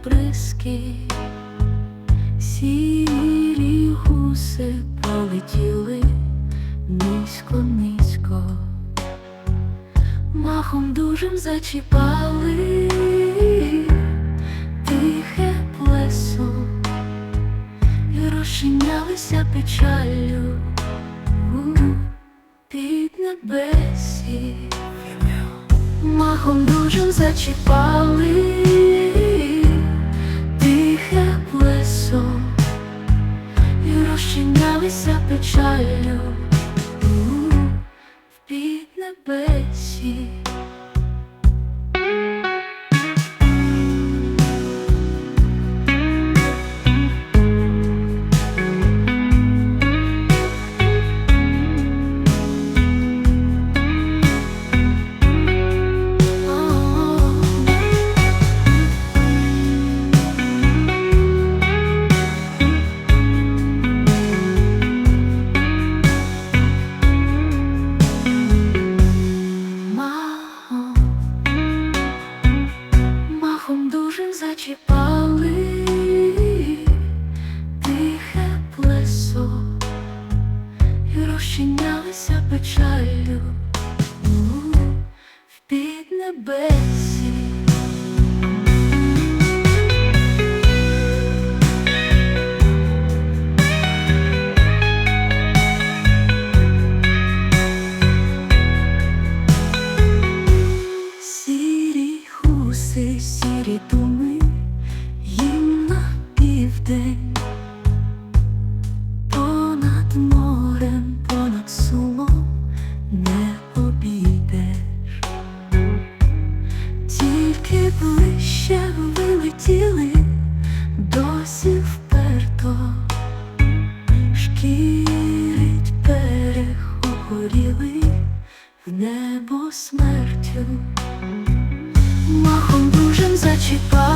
відприски, сірі гуси полетіли низько, низько, махом дужим зачіпали тихе плесо і розчинялися печаллю у піднебесі. Махом дужим зачіпали розчинялися печалю в піднебесі. Зачіпали тихе плесо і розчинялися печаллю в піднебесі. Понад морем, понад сумом не обійдеш, тільки ближче вилетіли, досі вперто, шкірить берег в небо смертю. Махом дужим зачіпали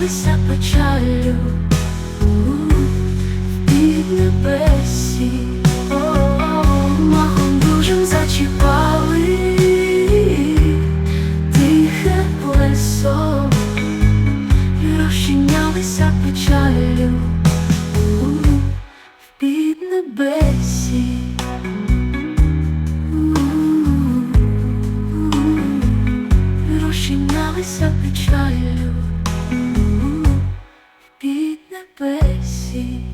розчинялися печаллю у піднебесі. Махом дужим зачіпали. Тихе плесо і розчинялися печаллю у піднебесі. Розчинялися печаллю city